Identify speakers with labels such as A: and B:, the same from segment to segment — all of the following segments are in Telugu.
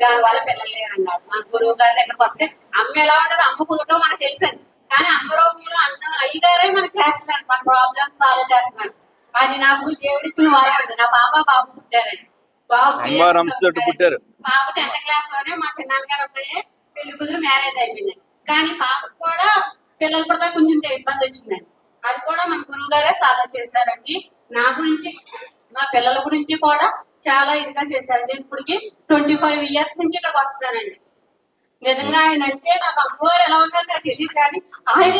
A: దాని వల్ల పిల్లలు లేరన్నారు మన గురువు గారి దగ్గరకు వస్తే అమ్మ ఎలా ఉండదు అమ్మ మనకు తెలుసండి కానీ అమ్మ రూపంలో అన్న అయ్యగారే మనకు చేస్తున్నాడు మన ప్రాబ్లమ్స్ సాల్వ్ చేస్తున్నాడు అది నాకు దేవుడిచ్చిన వరం అండి నా పాప బాబు పుట్టారండి బాబు
B: పుట్టారు.
A: పాప టెన్త్ క్లాస్లోనే మా చిన్నాన్నగారు అప్పుడే పెళ్ళి కుదిరి మ్యారేజ్ అయిపోయింది. కానీ పాపకు కూడా పిల్లలు పుడతా కొంచెం ఇబ్బంది వచ్చిందండి అది కూడా మన గురువు గారే సాల్వ్ చేశారండి. నా గురించి నా పిల్లల గురించి కూడా చాలా ఇదిగా చేశారండి ఇప్పటికి ట్వంటీ ఫైవ్ ఇయర్స్ నుంచి ఇక్కడికి వస్తానండి నిజంగా ఆయన అంటే నాకు అమ్మవారు ఎలా ఉన్నారో నాకు తెలియదు కానీ ఆయన.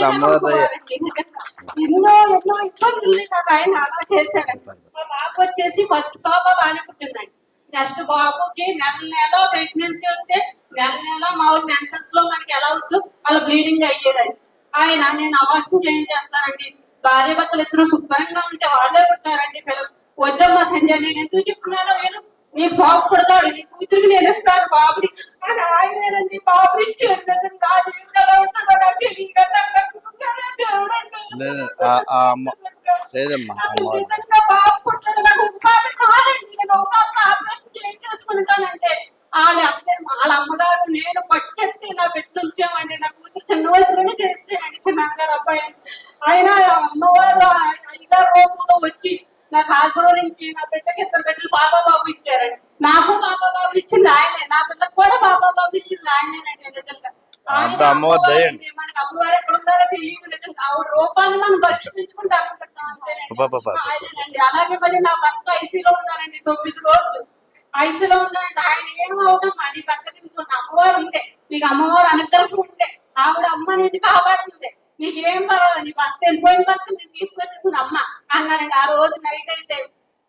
A: ఎన్నో ఎన్నో ఇబ్బందులు నాకు ఆయన అలా చేశారండి మా పాప వచ్చేసి ఫస్ట్ పాప బాగానే పుట్టిందండి. నెక్స్ట్ బాబుకి నెల నెల ప్రెగ్నెన్సీ వస్తే నెల నెల మామూలు మెన్సెన్స్లో మనకి ఎలా ఉంటుందో అలా బ్లీడింగ్ అయ్యేదండి. ఆయన నేను అవాసం చేయించేస్తానండి. భార్య భర్తలు ఇద్దరు శుభ్రంగా ఉంటే వాళ్ళే పిల్లలు సంజయ్ నేను ఎందుకు చెప్తున్నానో నేను నీ బాబు పుడతాడు నీ కూతురికి నేను ఇస్తాను బాబుని. అని ఆయనేనండి బాబుని ఇచ్చాడు నిజంగా. దేవుడు ఎలా ఉంటాడో నాకు తెలియక నాకు అనుకుంటున్నానే దేవుడు అంటే.
B: లేదు ఆ ఆ అమ్మ లేదమ్మా
A: అసలు
B: అమ్మ
A: నిజంగా బాబు పుట్టాడు నాకు నేను ఒక పాప ఆపరేషన్ చేయించేసుకుంటానంటే వాళ్ళ అత్త వాళ్ళ అమ్మగారు నేను పట్టెత్తి నా బిడ్డ ఉంచామండి నా కూతురు చిన్న వయసులోనే చేసేయండి చిన్నగారు అబ్బాయి ఆయన అమ్మవారు అయ్యగారు రూపంలో వచ్చి నాకు ఆశీర్వదించి నా బిడ్డకి ఇద్దరు బిడ్డలు బాబా బాబు ఇచ్చారండి. నాకు బాబా బాబు ఇచ్చింది ఆయనే. నా బిడ్డకు కూడా బాబా బాబు ఇచ్చింది ఆయనేనండి నిజంగా.
B: అంత అమ్మవారి.
A: మనకి ఎక్కడ ఉన్నారో తెలియదు నిజంగా. ఆవిడ రూపాన్ని మనం అంతేనండి. అలాగే మరి నా భర్త ఐసీలో ఉన్నారండి తొమ్మిది రోజులు. ఐసీలో ఉన్నారంటే ఆయన ఏం అవుతామా నీ భర్తకి ఉన్న అమ్మవారు ఉంటే నీకు అమ్మవారు అనుగ్రహం ఉంటే ఆవిడ అమ్మ నిన్ను కాపాడుతుంది నీకేం పర్వాలేదు. నీ భర్త వెళ్ళిపోయిన భర్త నేను అమ్మ ఆ రోజు నైట్ అయితే